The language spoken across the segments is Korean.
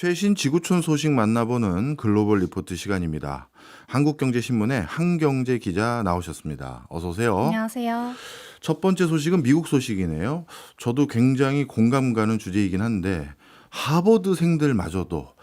최신 지구촌 소식 만나보는 글로벌 리포트 시간입니다. 한국경제신문의 한경제 기자 나오셨습니다. 어서 오세요. 안녕하세요. 첫 번째 소식은 미국 소식이네요. 저도 굉장히 공감 가는 주제이긴 한데 하버드생들마저도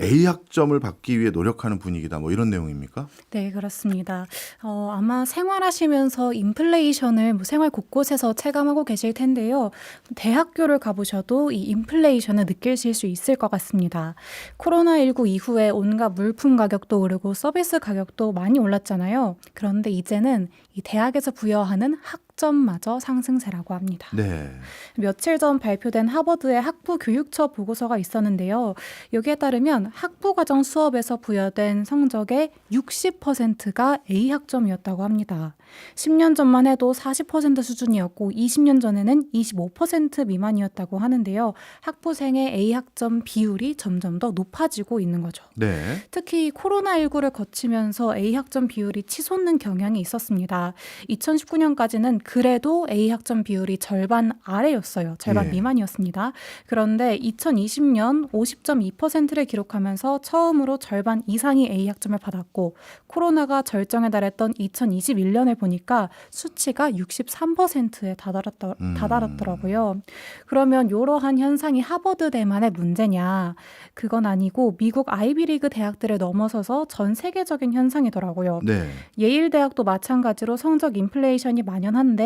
A 학점을 받기 위해 노력하는 분위기다. 뭐 이런 내용입니까? 네, 그렇습니다. 어, 아마 생활하시면서 인플레이션을 뭐 생활 곳곳에서 체감하고 계실 텐데요. 대학교를 가보셔도 이 인플레이션을 느끼실 수 있을 것 같습니다. 코로나19 이후에 온갖 물품 가격도 오르고 서비스 가격도 많이 올랐잖아요. 그런데 이제는 이 대학에서 부여하는 학 점마저 상승세라고 합니다. 네. 며칠 전 발표된 하버드의 학부 교육처 보고서가 있었는데요. 여기에 따르면 학부 과정 수업에서 부여된 성적의 60%가 A 학점이었다고 합니다. 10년 전만 해도 40% 수준이었고 20년 전에는 25% 미만이었다고 하는데요. 학부생의 A 학점 비율이 점점 더 높아지고 있는 거죠. 네. 특히 코로나19를 거치면서 A 학점 비율이 치솟는 경향이 있었습니다. 2019년까지는 그래도 A 학점 비율이 절반 아래였어요. 절반 예. 미만이었습니다. 그런데 2020년 50.2%를 기록하면서 처음으로 절반 이상이 A 학점을 받았고 코로나가 절정에 달했던 2021년을 보니까 수치가 63%에 다다랐더, 음. 다다랐더라고요. 그러면 이러한 현상이 하버드대만의 문제냐? 그건 아니고 미국 아이비리그 대학들을 넘어서서 전 세계적인 현상이더라고요. 네. 예일 대학도 마찬가지로 성적 인플레이션이 만연한데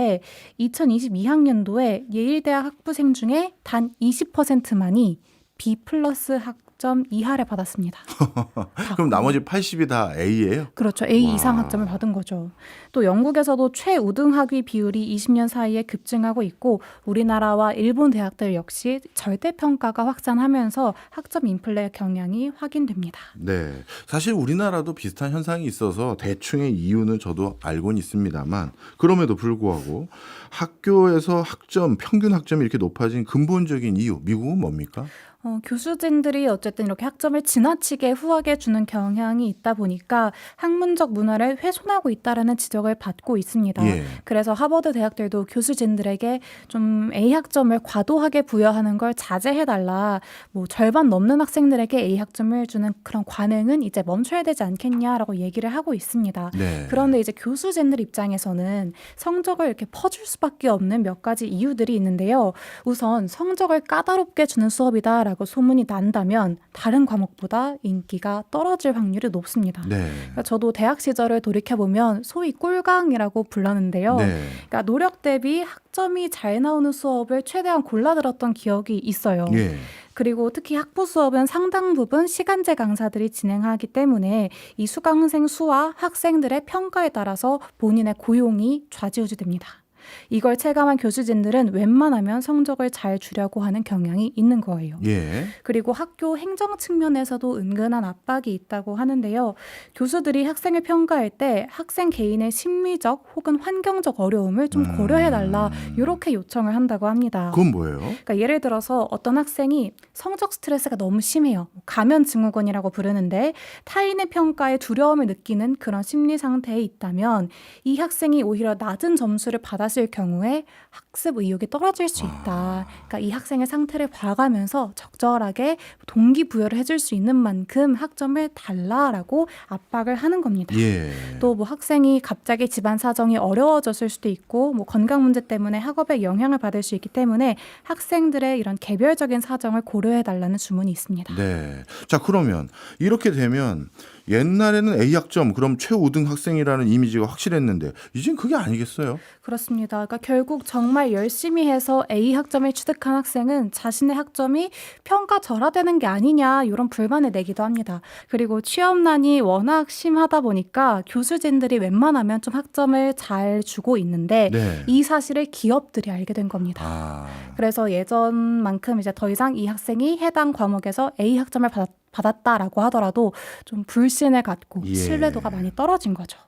2022학년도에 예일 대학 학부생 중에 단 20%만이 B 플러스 학점 이하를 받았습니다. 다 그럼 나머지 80이 다 A예요? 그렇죠. A 와. 이상 학점을 받은 거죠. 또 영국에서도 최우등 학위 비율이 20년 사이에 급증하고 있고 우리나라와 일본 대학들 역시 절대 평가가 확산하면서 학점 인플레 경향이 확인됩니다. 네. 사실 우리나라도 비슷한 현상이 있어서 대충의 이유는 저도 알고는 있습니다만 그럼에도 불구하고 학교에서 학점, 평균 학점이 이렇게 높아진 근본적인 이유, 미국은 뭡니까? 어, 교수진들이 어쨌든 이렇게 학점을 지나치게 후하게 주는 경향이 있다 보니까 학문적 문화를 훼손하고 있다라는 지적을 받고 있습니다. 예. 그래서 하버드 대학들도 교수진들에게 좀 A 학점을 과도하게 부여하는 걸 자제해 달라. 뭐 절반 넘는 학생들에게 A 학점을 주는 그런 관행은 이제 멈춰야 되지 않겠냐라고 얘기를 하고 있습니다. 네. 그런데 이제 교수진들 입장에서는 성적을 이렇게 퍼줄 수밖에 없는 몇 가지 이유들이 있는데요. 우선 성적을 까다롭게 주는 수업이다라고 소문이 난다면 다른 과목보다 인기가 떨어질 확률이 높습니다. 네. 그러니까 저도 대학 시절을 돌이켜 보면 소위 꿀강이라고 불렀는데요. 네. 그러니까 노력 대비 학점이 잘 나오는 수업을 최대한 골라 들었던 기억이 있어요. 예. 그리고 특히 학부 수업은 상당 부분 시간제 강사들이 진행하기 때문에 이 수강생 수와 학생들의 평가에 따라서 본인의 고용이 좌지우지됩니다. 이걸 체감한 교수진들은 웬만하면 성적을 잘 주려고 하는 경향이 있는 거예요. 예. 그리고 학교 행정 측면에서도 은근한 압박이 있다고 하는데요. 교수들이 학생을 평가할 때 학생 개인의 심리적 혹은 환경적 어려움을 좀 음. 고려해달라 이렇게 요청을 한다고 합니다. 그건 뭐예요? 그러니까 예를 들어서 어떤 학생이 성적 스트레스가 너무 심해요. 뭐 가면 증후군이라고 부르는데 타인의 평가에 두려움을 느끼는 그런 심리 상태에 있다면 이 학생이 오히려 낮은 점수를 받았을 경우에 학습 의욕이 떨어질 수 있다. 그러니까 이 학생의 상태를 봐가면서 적절하게 동기부여를 해줄 수 있는 만큼 학점을 달라라고 압박을 하는 겁니다. 예. 또 뭐 학생이 갑자기 집안 사정이 어려워졌을 수도 있고 뭐 건강 문제 때문에 학업에 영향을 받을 수 있기 때문에 학생들의 이런 개별적인 사정을 고려해 달라는 주문이 있습니다. 네. 자, 그러면 이렇게 되면 옛날에는 A 학점 그럼 최우등 학생이라는 이미지가 확실했는데 이젠 그게 아니겠어요? 그렇습니다. 그러니까 결국 정말 열심히 해서 A 학점을 취득한 학생은 자신의 학점이 평가 절하되는 게 아니냐 이런 불만을 내기도 합니다. 그리고 취업난이 워낙 심하다 보니까 교수진들이 웬만하면 좀 학점을 잘 주고 있는데 네. 이 사실을 기업들이 알게 된 겁니다. 아. 그래서 예전만큼 이제 더 이상 이 학생이 해당 과목에서 A 학점을 받았, 받았다라고 하더라도 좀 불신을 갖고 예. 신뢰도가 많이 떨어진 거죠.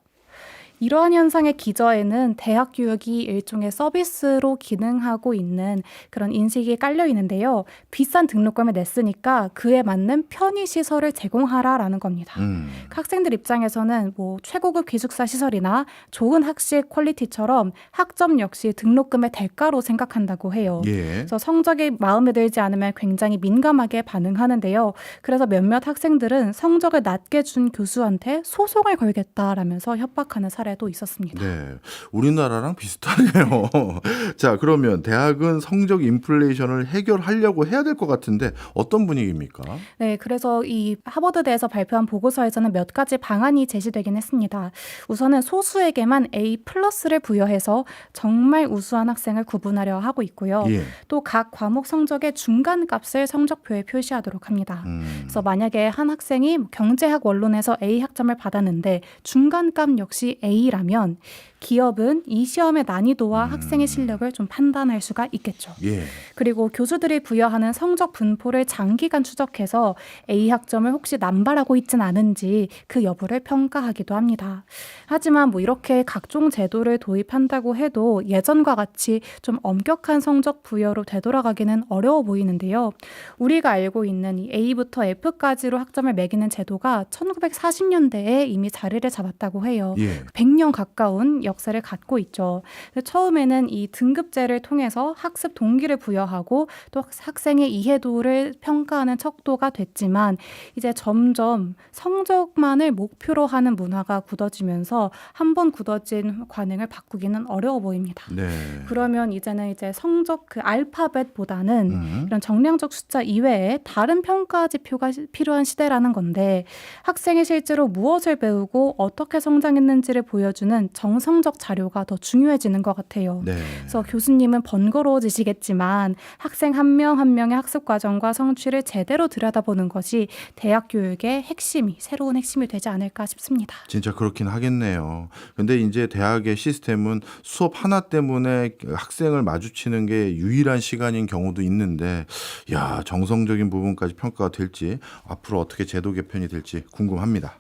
이러한 현상의 기저에는 대학 교육이 일종의 서비스로 기능하고 있는 그런 인식이 깔려 있는데요. 비싼 등록금을 냈으니까 그에 맞는 편의 시설을 제공하라라는 겁니다. 음. 학생들 입장에서는 뭐 최고급 기숙사 시설이나 좋은 학식 퀄리티처럼 학점 역시 등록금의 대가로 생각한다고 해요. 예. 그래서 성적이 마음에 들지 않으면 굉장히 민감하게 반응하는데요. 그래서 몇몇 학생들은 성적을 낮게 준 교수한테 소송을 걸겠다라면서 협박하는 사례 도 있었습니다. 네. 우리나라랑 비슷하네요. 자, 그러면 대학은 성적 인플레이션을 해결하려고 해야 될 것 같은데 어떤 분위기입니까? 네, 그래서 이 하버드대에서 발표한 보고서에서는 몇 가지 방안이 제시되긴 했습니다. 우선은 소수에게만 A 플러스를 부여해서 정말 우수한 학생을 구분하려 하고 있고요. 예. 또각 과목 성적의 중간 값을 성적표에 표시하도록 합니다. 음. 그래서 만약에 한 학생이 경제학 원론에서 A 학점을 받았는데 중간 값 역시 A 라면 기업은 이 시험의 난이도와 음. 학생의 실력을 좀 판단할 수가 있겠죠. 예. 그리고 교수들이 부여하는 성적 분포를 장기간 추적해서 A 학점을 혹시 남발하고 있진 않은지 그 여부를 평가하기도 합니다. 하지만 뭐 이렇게 각종 제도를 도입한다고 해도 예전과 같이 좀 엄격한 성적 부여로 되돌아가기는 어려워 보이는데요. 우리가 알고 있는 이 A부터 F까지로 학점을 매기는 제도가 1940년대에 이미 자리를 잡았다고 해요. 예. 100년 가까운 역사를 갖고 있죠. 처음에는 이 등급제를 통해서 학습 동기를 부여하고 또 학생의 이해도를 평가하는 척도가 됐지만 이제 점점 성적만을 목표로 하는 문화가 굳어지면서 한 번 굳어진 관행을 바꾸기는 어려워 보입니다. 네. 그러면 이제는 이제 성적 그 알파벳보다는 음. 이런 정량적 숫자 이외에 다른 평가 지표가 시- 필요한 시대라는 건데 학생이 실제로 무엇을 배우고 어떻게 성장했는지를 보 여주는 정성적 자료가 더 중요해지는 것 같아요. 네. 그래서 교수님은 번거로워지시겠지만 학생 한 명 한 명의 학습 과정과 성취를 제대로 들여다보는 것이 대학 교육의 핵심이 새로운 핵심이 되지 않을까 싶습니다. 진짜 그렇긴 하겠네요. 근데 이제 대학의 시스템은 수업 하나 때문에 학생을 마주치는 게 유일한 시간인 경우도 있는데, 야, 정성적인 부분까지 평가가 될지, 앞으로 어떻게 제도 개편이 될지 궁금합니다.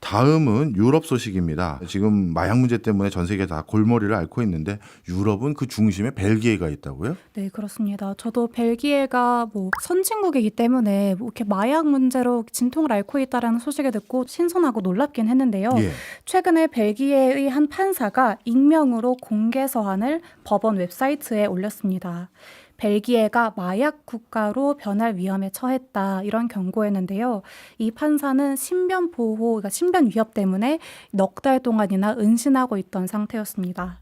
다음은 유럽 소식입니다. 지금 마약 문제 때문에 전 세계 다 골머리를 앓고 있는데, 유럽은 그 중심에 벨기에가 있다고요? 네, 그렇습니다. 저도 벨기에가 뭐 선진국이기 때문에 뭐 이렇게 마약 문제로 진통을 앓고 있다라는 소식을 듣고 신선하고 놀랍긴 했는데요. 예. 최근에 벨기에의 한 판사가 익명으로 공개 서한을 법원 웹사이트에 올렸습니다. 벨기에가 마약 국가로 변할 위험에 처했다 이런 경고했는데요. 이 판사는 신변 보호, 그러니까 신변 위협 때문에 넉 달 동안이나 은신하고 있던 상태였습니다.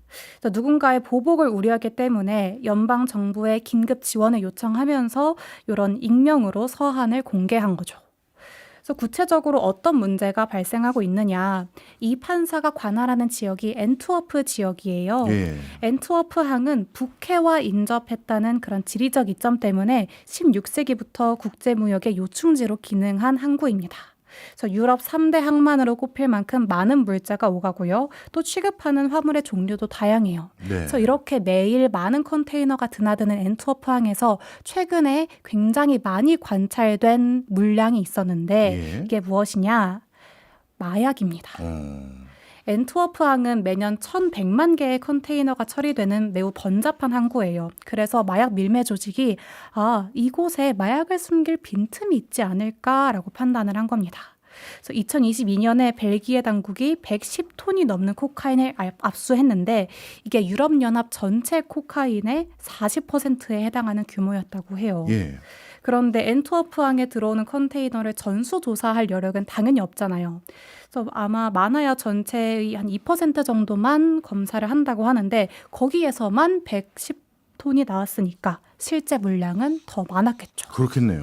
누군가의 보복을 우려하기 때문에 연방 정부에 긴급 지원을 요청하면서 이런 익명으로 서한을 공개한 거죠. 그래서 구체적으로 어떤 문제가 발생하고 있느냐. 이 판사가 관할하는 지역이 엔트워프 지역이에요. 예. 엔트워프 항은 북해와 인접했다는 그런 지리적 이점 때문에 16세기부터 국제무역의 요충지로 기능한 항구입니다. 그래서 유럽 3대 항만으로 꼽힐 만큼 많은 물자가 오가고요. 또 취급하는 화물의 종류도 다양해요. 네. 그래서 이렇게 매일 많은 컨테이너가 드나드는 엔트워프 항에서 최근에 굉장히 많이 관찰된 물량이 있었는데 예. 이게 무엇이냐? 마약입니다. 어. 엔트워프 항은 매년 1,100만 개의 컨테이너가 처리되는 매우 번잡한 항구예요. 그래서 마약 밀매 조직이 아, 이곳에 마약을 숨길 빈틈이 있지 않을까라고 판단을 한 겁니다. 그래서 2022년에 벨기에 당국이 110톤이 넘는 코카인을 알- 압수했는데 이게 유럽 연합 전체 코카인의 40%에 해당하는 규모였다고 해요. 예. 그런데 엔트워프항에 들어오는 컨테이너를 전수 조사할 여력은 당연히 없잖아요. 그래서 아마 많아야 전체의 한 2% 정도만 검사를 한다고 하는데 거기에서만 110톤이 나왔으니까 실제 물량은 더 많았겠죠. 그렇겠네요.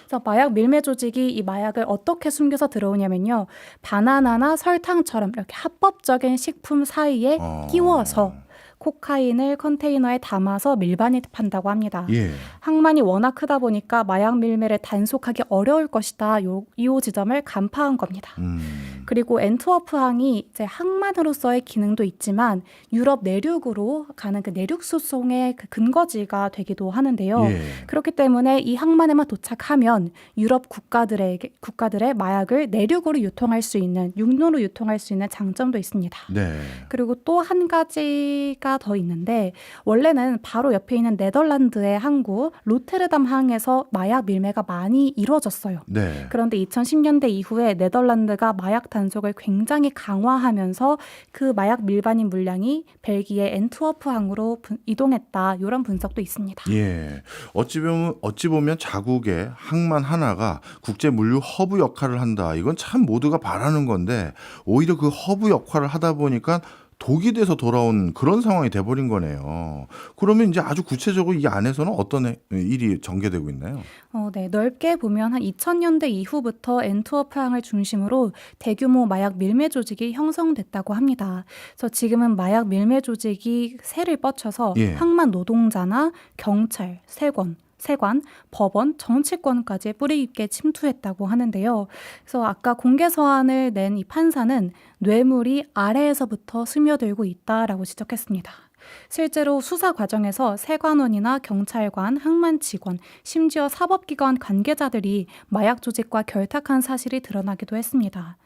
그래서 마약 밀매 조직이 이 마약을 어떻게 숨겨서 들어오냐면요. 바나나나 설탕처럼 이렇게 합법적인 식품 사이에 어. 끼워서 코카인을 컨테이너에 담아서 밀반에 판다고 합니다. 예. 항만이 워낙 크다 보니까 마약 밀매를 단속하기 어려울 것이다. 요, 이 지점을 간파한 겁니다. 음. 그리고 엔트워프항이 이제 항만으로서의 기능도 있지만 유럽 내륙으로 가는 그 내륙 수송의 그 근거지가 되기도 하는데요. 예. 그렇기 때문에 이 항만에만 도착하면 유럽 국가들에게 국가들의 마약을 내륙으로 유통할 수 있는 육로로 유통할 수 있는 장점도 있습니다. 네. 그리고 또 한 가지가 더 있는데 원래는 바로 옆에 있는 네덜란드의 항구 로테르담 항에서 마약 밀매가 많이 이루어졌어요. 네. 그런데 2010년대 이후에 네덜란드가 마약 단속을 굉장히 강화하면서 그 마약 밀반입 물량이 벨기에 엔트워프 항으로 분- 이동했다. 이런 분석도 있습니다. 예. 어찌 보면 어찌 보면 자국의 항만 하나가 국제 물류 허브 역할을 한다. 이건 참 모두가 바라는 건데 오히려 그 허브 역할을 하다 보니까 독이 돼서 돌아온 그런 상황이 돼버린 거네요. 그러면 이제 아주 구체적으로 이 안에서는 어떤 해- 일이 전개되고 있나요? 어, 네. 넓게 보면 한 2000년대 이후부터 엔트워프 항을 중심으로 대규모 마약 밀매 조직이 형성됐다고 합니다. 그래서 지금은 마약 밀매 조직이 새를 뻗쳐서 예. 항만 노동자나 경찰, 세관, 세관, 법원, 정치권까지 뿌리 깊게 침투했다고 하는데요. 그래서 아까 공개 서한을 낸 이 판사는 뇌물이 아래에서부터 스며들고 있다라고 지적했습니다. 실제로 수사 과정에서 세관원이나 경찰관, 항만 직원, 심지어 사법기관 관계자들이 마약 조직과 결탁한 사실이 드러나기도 했습니다.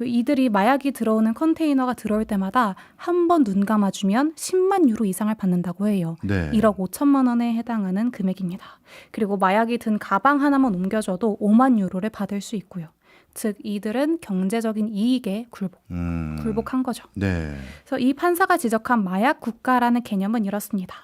이들이 마약이 들어오는 컨테이너가 들어올 때마다 한 번 눈 감아주면 10만 유로 이상을 받는다고 해요. 네. 1억 5천만 원에 해당하는 금액입니다. 그리고 마약이 든 가방 하나만 옮겨줘도 5만 유로를 받을 수 있고요. 즉 이들은 경제적인 이익에 굴복, 음. 굴복한 거죠. 네. 그래서 이 판사가 지적한 마약 국가라는 개념은 이렇습니다.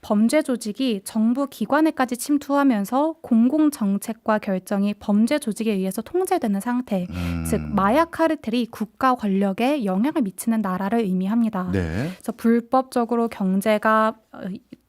범죄 조직이 정부 기관에까지 침투하면서 공공 정책과 결정이 범죄 조직에 의해서 통제되는 상태, 음. 즉 마약 카르텔이 국가 권력에 영향을 미치는 나라를 의미합니다. 네. 그래서 불법적으로 경제가 어,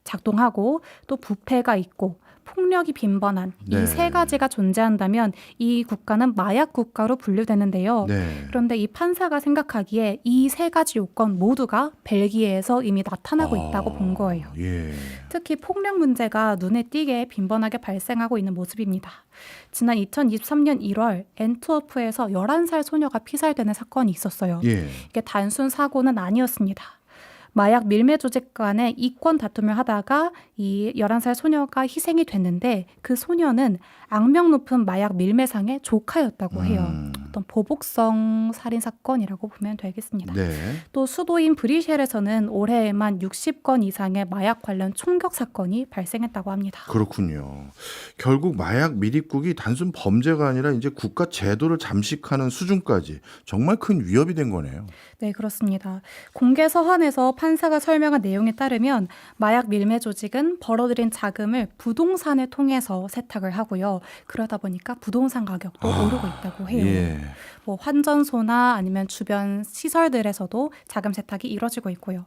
작동하고 또 부패가 있고 폭력이 빈번한 네. 이세 가지가 존재한다면 이 국가는 마약 국가로 분류되는데요. 네. 그런데 이 판사가 생각하기에 이 세 가지 요건 모두가 벨기에에서 이미 나타나고 있다고 본 거예요. 예. 특히 폭력 문제가 눈에 띄게 빈번하게 발생하고 있는 모습입니다. 지난 2023년 1월 엔트워프에서 11살 소녀가 피살되는 사건이 있었어요. 예. 이게 단순 사고는 아니었습니다. 마약 밀매 조직 간의 이권 다툼을 하다가 이 11살 소녀가 희생이 됐는데 그 소녀는 악명 높은 마약 밀매상의 조카였다고 해요. 음. 어떤 보복성 살인 사건이라고 보면 되겠습니다. 네. 또 수도인 브리셀에서는 올해에만 60건 이상의 마약 관련 총격 사건이 발생했다고 합니다. 그렇군요. 결국 마약 밀입국이 단순 범죄가 아니라 이제 국가 제도를 잠식하는 수준까지 정말 큰 위협이 된 거네요. 네, 그렇습니다. 공개 서한에서 판사가 설명한 내용에 따르면 마약 밀매 조직은 벌어들인 자금을 부동산을 통해서 세탁을 하고요. 그러다 보니까 부동산 가격도 아, 오르고 있다고 해요. 예. 뭐 환전소나 아니면 주변 시설들에서도 자금 세탁이 이뤄지고 있고요.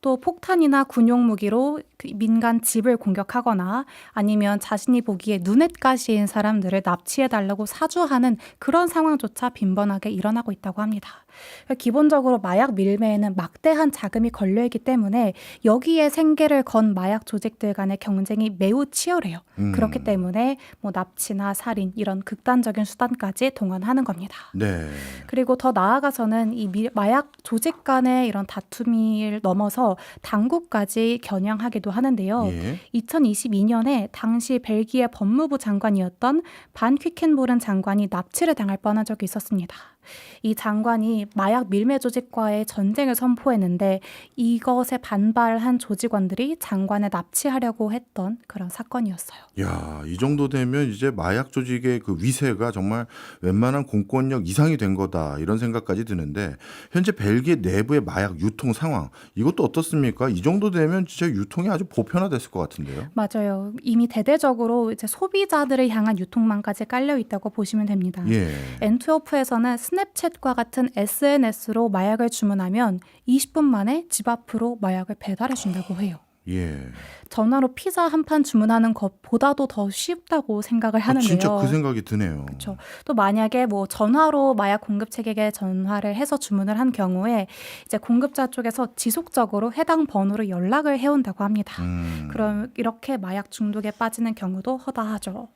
또 폭탄이나 군용 무기로 그 민간 집을 공격하거나 아니면 자신이 보기에 눈엣 가시인 사람들을 납치해 달라고 사주하는 그런 상황조차 빈번하게 일어나고 있다고 합니다. 그러니까 기본적으로 마약 밀매에는 막대한 자금이 걸려 있기 때문에 여기에 생계를 건 마약 조직들 간의 경쟁이 매우 치열해요. 음. 그렇기 때문에 뭐 납치나 살인 이런 극단적인 수단까지 동원하는 겁니다. 네. 그리고 더 나아가서는 이 미- 마약 조직 간의 이런 다툼을 넘어서 당국까지 겨냥하기도 하는데요. 예. 2022년에 당시 벨기에 법무부 장관이었던 반 퀴켄보른 장관이 납치를 당할 뻔한 적이 있었습니다. 이 장관이 마약 밀매 조직과의 전쟁을 선포했는데 이것에 반발한 조직원들이 장관을 납치하려고 했던 그런 사건이었어요. 야, 이 정도 되면 이제 마약 조직의 그 위세가 정말 웬만한 공권력 이상이 된 거다 이런 생각까지 드는데 현재 벨기에 내부의 마약 유통 상황 이것도 어떻습니까? 이 정도 되면 진짜 유통이 아주 보편화됐을 것 같은데요. 맞아요. 이미 대대적으로 이제 소비자들을 향한 유통망까지 깔려 있다고 보시면 됩니다. 예. 엔트워프에서는 스냅챗과 같은 SNS로 마약을 주문하면 20분 만에 집 앞으로 마약을 배달해 준다고 해요. 예. 전화로 피자 한 판 주문하는 것보다도 더 쉽다고 생각을 아, 하는데요. 진짜 그 생각이 드네요. 그쵸. 또 만약에 뭐 전화로 마약 공급 체계에 전화를 해서 주문을 한 경우에 이제 공급자 쪽에서 지속적으로 해당 번호로 연락을 해온다고 합니다. 음. 그럼 이렇게 마약 중독에 빠지는 경우도 허다하죠.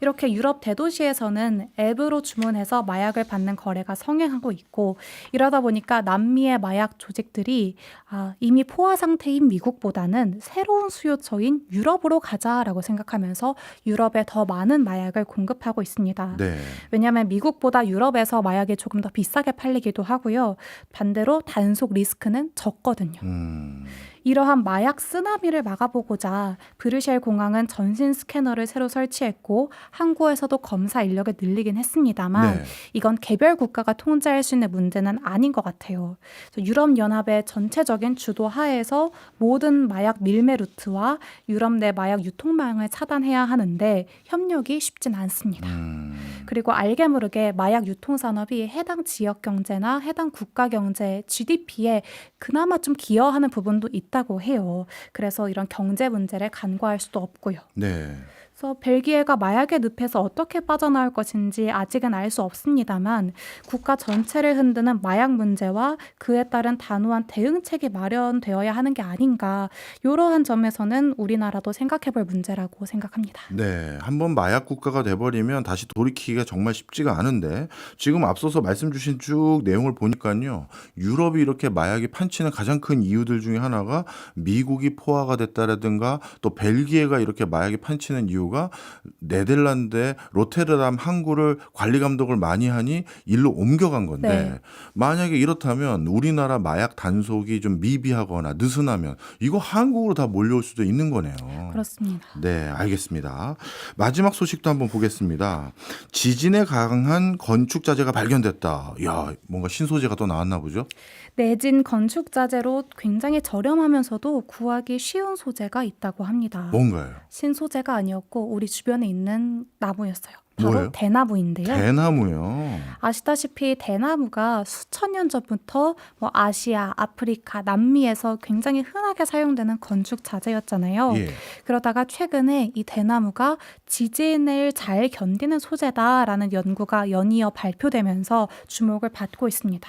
이렇게 유럽 대도시에서는 앱으로 주문해서 마약을 받는 거래가 성행하고 있고 이러다 보니까 남미의 마약 조직들이 아, 이미 포화 상태인 미국보다는 새로운 수요 처인 유럽으로 가자라고 생각하면서 유럽에 더 많은 마약을 공급하고 있습니다. 네. 왜냐하면 미국보다 유럽에서 마약이 조금 더 비싸게 팔리기도 하고요. 반대로 단속 리스크는 적거든요. 음. 이러한 마약 쓰나미를 막아보고자 브르셀 공항은 전신 스캐너를 새로 설치했고 항구에서도 검사 인력을 늘리긴 했습니다만 네. 이건 개별 국가가 통제할 수 있는 문제는 아닌 것 같아요. 유럽 연합의 전체적인 주도 하에서 모든 마약 밀매 루트와 유럽 내 마약 유통망을 차단해야 하는데 협력이 쉽진 않습니다. 음. 그리고 알게 모르게 마약 유통 산업이 해당 지역 경제나 해당 국가 경제, GDP에 그나마 좀 기여하는 부분도 있다고 해요. 그래서 이런 경제 문제를 간과할 수도 없고요. 네. 그래서 벨기에가 마약의 늪에서 어떻게 빠져나올 것인지 아직은 알 수 없습니다만 국가 전체를 흔드는 마약 문제와 그에 따른 단호한 대응책이 마련되어야 하는 게 아닌가 이러한 점에서는 우리나라도 생각해볼 문제라고 생각합니다. 네. 한번 마약 국가가 돼버리면 다시 돌이키기가 정말 쉽지가 않은데 지금 앞서서 말씀 주신 쭉 내용을 보니까요. 유럽이 이렇게 마약이 판치는 가장 큰 이유들 중에 하나가 미국이 포화가 됐다라든가 또 벨기에가 이렇게 마약이 판치는 이유 가 네덜란드의 로테르담 항구를 관리 감독을 많이 하니 일로 옮겨간 건데 네. 만약에 이렇다면 우리나라 마약 단속이 좀 미비하거나 느슨하면 이거 한국으로 다 몰려올 수도 있는 거네요. 그렇습니다. 네, 알겠습니다. 마지막 소식도 한번 보겠습니다. 지진에 강한 건축 자재가 발견됐다. 야, 뭔가 신소재가 또 나왔나 보죠? 내진 건축 자재로 굉장히 저렴하면서도 구하기 쉬운 소재가 있다고 합니다. 뭔가요? 신소재가 아니었고 우리 주변에 있는 나무였어요. 바로 뭐예요? 대나무인데요. 대나무요. 아시다시피 대나무가 수천 년 전부터 뭐 아시아, 아프리카, 남미에서 굉장히 흔하게 사용되는 건축 자재였잖아요. 예. 그러다가 최근에 이 대나무가 지진을 잘 견디는 소재다라는 연구가 연이어 발표되면서 주목을 받고 있습니다.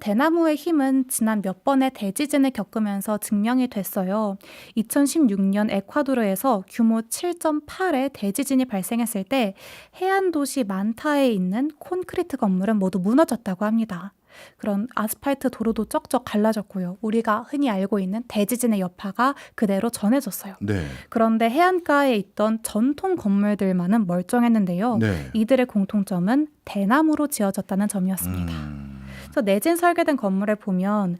대나무의 힘은 지난 몇 번의 대지진을 겪으면서 증명이 됐어요. 2016년 에콰도르에서 규모 7.8의 대지진이 발생했을 때 해안 도시 만타에 있는 콘크리트 건물은 모두 무너졌다고 합니다. 그런 아스팔트 도로도 쩍쩍 갈라졌고요. 우리가 흔히 알고 있는 대지진의 여파가 그대로 전해졌어요. 네. 그런데 해안가에 있던 전통 건물들만은 멀쩡했는데요. 네. 이들의 공통점은 대나무로 지어졌다는 점이었습니다. 음. 그래서 내진 설계된 건물을 보면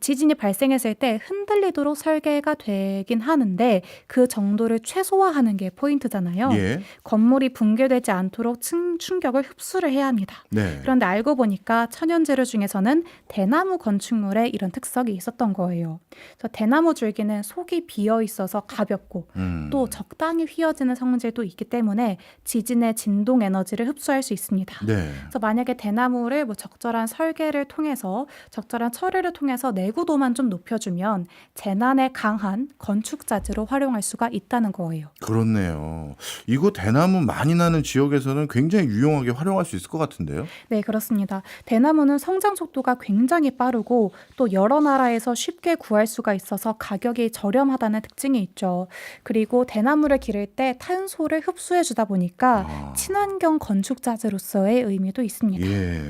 지진이 발생했을 때 흔들리도록 설계가 되긴 하는데 그 정도를 최소화하는 게 포인트잖아요. 예. 건물이 붕괴되지 않도록 충- 충격을 흡수를 해야 합니다. 네. 그런데 알고 보니까 천연 재료 중에서는 대나무 건축물에 이런 특성이 있었던 거예요. 그래서 대나무 줄기는 속이 비어 있어서 가볍고 음. 또 적당히 휘어지는 성질도 있기 때문에 지진의 진동 에너지를 흡수할 수 있습니다. 네. 그래서 만약에 대나무를 뭐 적절한 설계 를 통해서 적절한 처리를 통해서 내구도만 좀 높여주면 재난에 강한 건축 자재로 활용할 수가 있다는 거예요. 그렇네요. 이거 대나무 많이 나는 지역에서는 굉장히 유용하게 활용할 수 있을 것 같은데요. 네, 그렇습니다. 대나무는 성장 속도가 굉장히 빠르고 또 여러 나라에서 쉽게 구할 수가 있어서 가격이 저렴하다는 특징이 있죠. 그리고 대나무를 기를 때 탄소를 흡수해 주다 보니까 아. 친환경 건축 자재로서의 의미도 있습니다. 예.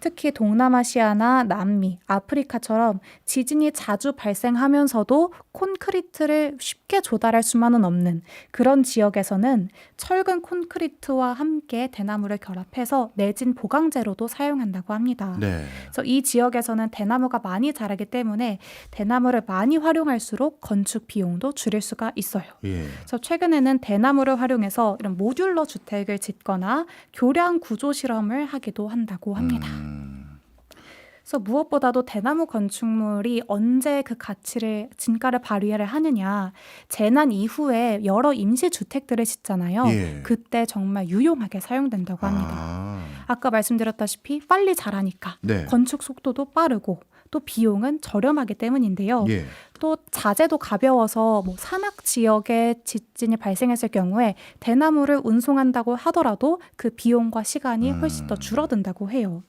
특히 동남아 시아나 남미, 아프리카처럼 지진이 자주 발생하면서도 콘크리트를 쉽게 조달할 수만은 없는 그런 지역에서는 철근 콘크리트와 함께 대나무를 결합해서 내진 보강재로도 사용한다고 합니다. 네. 그래서 이 지역에서는 대나무가 많이 자라기 때문에 대나무를 많이 활용할수록 건축 비용도 줄일 수가 있어요. 예. 그래서 최근에는 대나무를 활용해서 이런 모듈러 주택을 짓거나 교량 구조 실험을 하기도 한다고 합니다. 음. 그래서 무엇보다도 대나무 건축물이 언제 그 가치를 진가를 발휘를 하느냐 재난 이후에 여러 임시 주택들을 짓잖아요. 예. 그때 정말 유용하게 사용된다고 합니다. 아. 아까 말씀드렸다시피 빨리 자라니까 네. 건축 속도도 빠르고 또 비용은 저렴하기 때문인데요. 예. 또 자재도 가벼워서 뭐 산악 지역에 지진이 발생했을 경우에 대나무를 운송한다고 하더라도 그 비용과 시간이 훨씬 더 음. 줄어든다고 해요.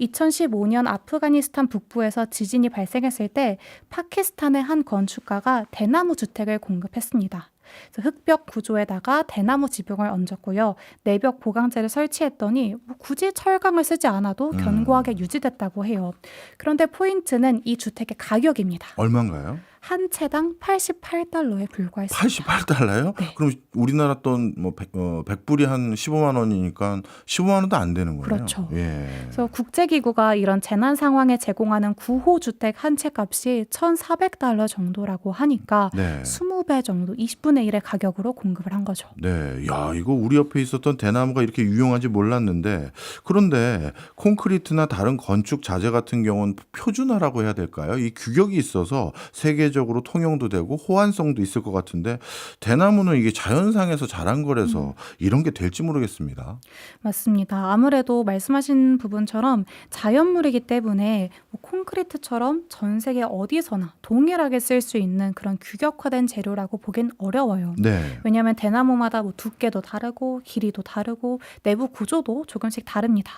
2015년 아프가니스탄 북부에서 지진이 발생했을 때 파키스탄의 한 건축가가 대나무 주택을 공급했습니다. 흙벽 구조에다가 대나무 지붕을 얹었고요. 내벽 보강재를 설치했더니 뭐 굳이 철강을 쓰지 않아도 음. 견고하게 유지됐다고 해요. 그런데 포인트는 이 주택의 가격입니다. 얼마인가요? 한 채당 88달러에 불과했습니다. 88달러요? 네. 그럼 우리나라 돈뭐 100, 어, 100불이 한 15만 원이니까 15만 원도 안 되는 거예요. 그렇죠. 예. 그래서 국제기구가 이런 재난 상황에 제공하는 구호 주택 한 채 값이 1,400달러 정도라고 하니까 네. 20배 정도, 20분의 1의 가격으로 공급을 한 거죠. 네. 야, 이거 우리 옆에 있었던 대나무가 이렇게 유용한지 몰랐는데 그런데 콘크리트나 다른 건축 자재 같은 경우는 표준화라고 해야 될까요? 이 규격이 있어서 세계 적으로 통용도 되고 호환성도 있을 것 같은데 대나무는 이게 자연상에서 자란 거라서 이런 게 될지 모르겠습니다. 맞습니다. 아무래도 말씀하신 부분처럼 자연물이기 때문에 뭐 콘크리트처럼 전 세계 어디서나 동일하게 쓸 수 있는 그런 규격화된 재료라고 보긴 어려워요. 네. 왜냐하면 대나무마다 뭐 두께도 다르고 길이도 다르고 내부 구조도 조금씩 다릅니다.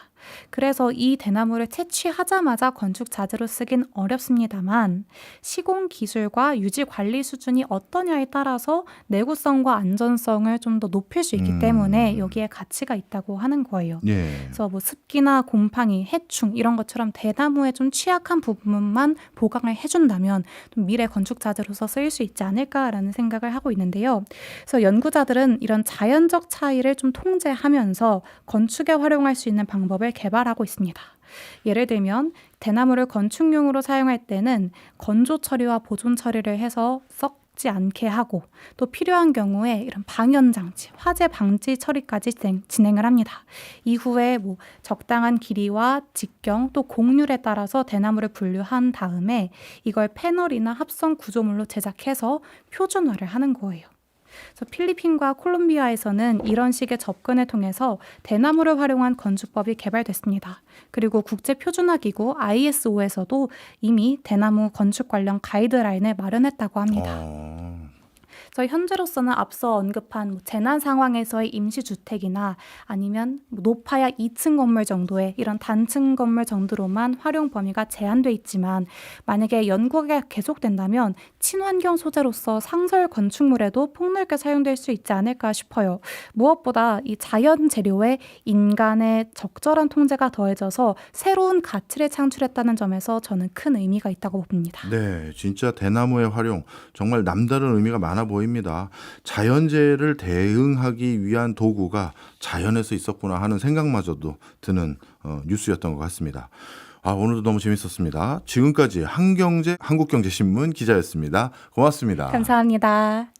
그래서 이 대나무를 채취하자마자 건축 자재로 쓰긴 어렵습니다만 시공 기술과 유지 관리 수준이 어떠냐에 따라서 내구성과 안전성을 좀 더 높일 수 있기 음. 때문에 여기에 가치가 있다고 하는 거예요. 예. 그래서 뭐 습기나 곰팡이, 해충 이런 것처럼 대나무의 좀 취약한 부분만 보강을 해준다면 좀 미래 건축 자재로서 쓰일 수 있지 않을까라는 생각을 하고 있는데요. 그래서 연구자들은 이런 자연적 차이를 좀 통제하면서 건축에 활용할 수 있는 방법을 개발하고 있습니다. 예를 들면 대나무를 건축용으로 사용할 때는 건조 처리와 보존 처리를 해서 썩지 않게 하고 또 필요한 경우에 이런 방연 장치, 화재 방지 처리까지 진행, 진행을 합니다. 이후에 뭐 적당한 길이와 직경 또 곡률에 따라서 대나무를 분류한 다음에 이걸 패널이나 합성 구조물로 제작해서 표준화를 하는 거예요. 그래서 필리핀과 콜롬비아에서는 이런 식의 접근을 통해서 대나무를 활용한 건축법이 개발됐습니다. 그리고 국제 표준화 기구 ISO에서도 이미 대나무 건축 관련 가이드라인을 마련했다고 합니다. 어. 그래서 현재로서는 앞서 언급한 뭐 재난 상황에서의 임시 주택이나 아니면 뭐 높아야 2층 건물 정도의 이런 단층 건물 정도로만 활용 범위가 제한돼 있지만 만약에 연구가 계속된다면 친환경 소재로서 상설 건축물에도 폭넓게 사용될 수 있지 않을까 싶어요. 무엇보다 이 자연 재료에 인간의 적절한 통제가 더해져서 새로운 가치를 창출했다는 점에서 저는 큰 의미가 있다고 봅니다. 네, 진짜 대나무의 활용 정말 남다른 의미가 많아 보입니다. 자연재해를 대응하기 위한 도구가 자연에서 있었구나 하는 생각마저도 드는 어, 뉴스였던 것 같습니다. 아, 오늘도 너무 재밌었습니다. 지금까지 한경제 한국경제신문 기자였습니다. 고맙습니다. 감사합니다.